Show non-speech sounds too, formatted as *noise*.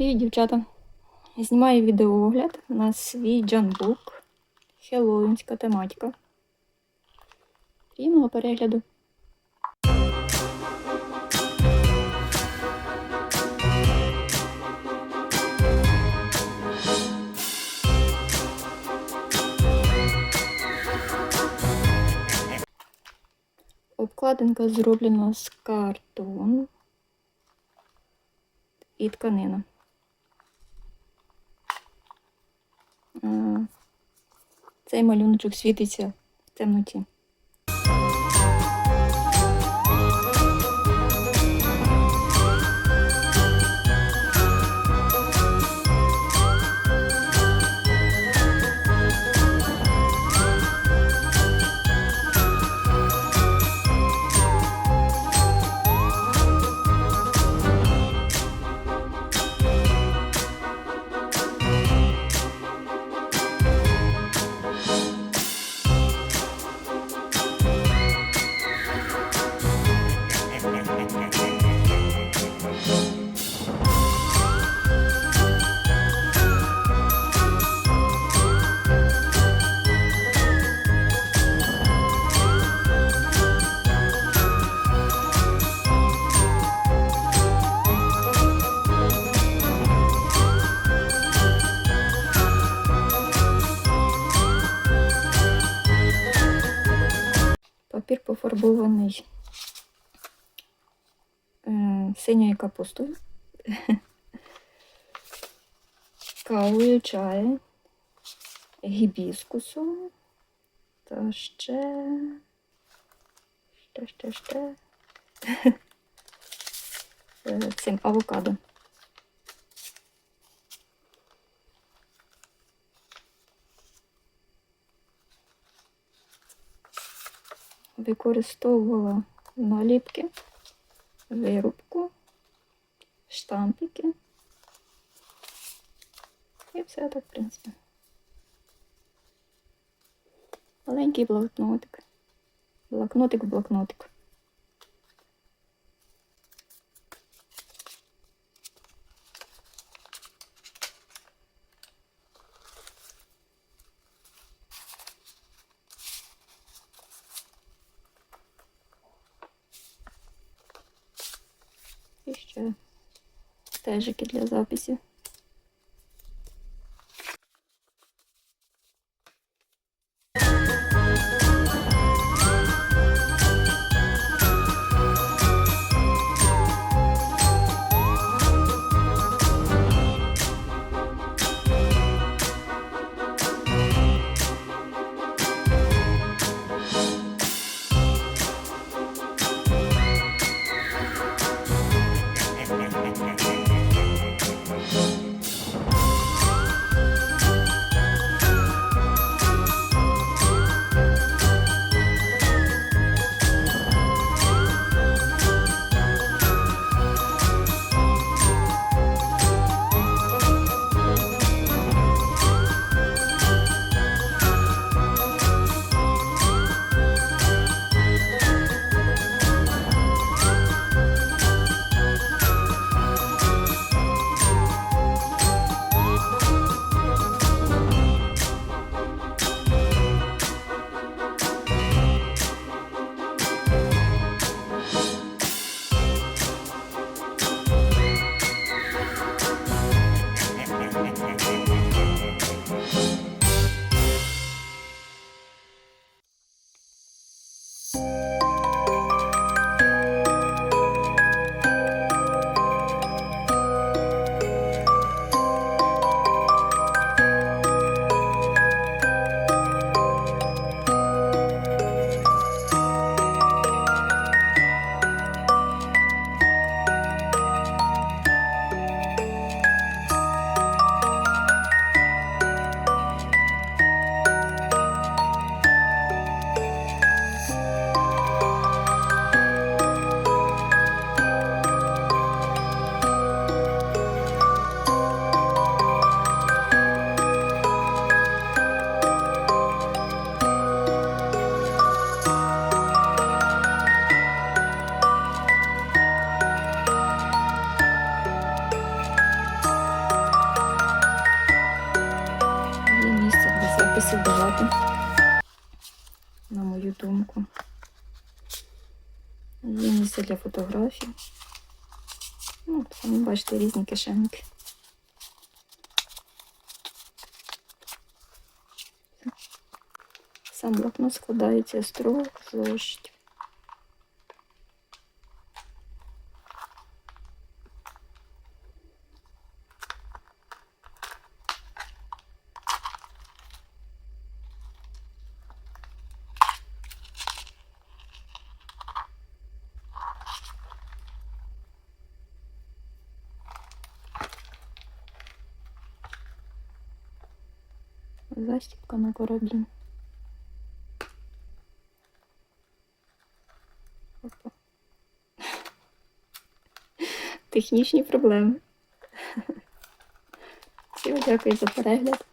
Привіт, дівчата! Знімаю відеоогляд на свій джанбук. Хеллоуінська тематика. Приємного перегляду. Обкладинка зроблена з картону і тканина. Цей малюночок світиться в темноті. Пофарбований е, синьою капустою, *laughs* кавою, чаєм, гібіскусом та ще, ще, ще, ще *laughs* е, цим авокадо. Використовувала наліпки, вирубку, штампики. І все так, в принципі. Маленький блокнотик. Блокнотик в блокнотик. Ще стежики для записів. Записів на мою думку. Є місце для фотографій. Ну, самі бачите, різні кишенки. Сам блокнот складається з трьох зошитів. Застібка на кораблі. Опа. Технічні проблеми. Всім дякую за перегляд.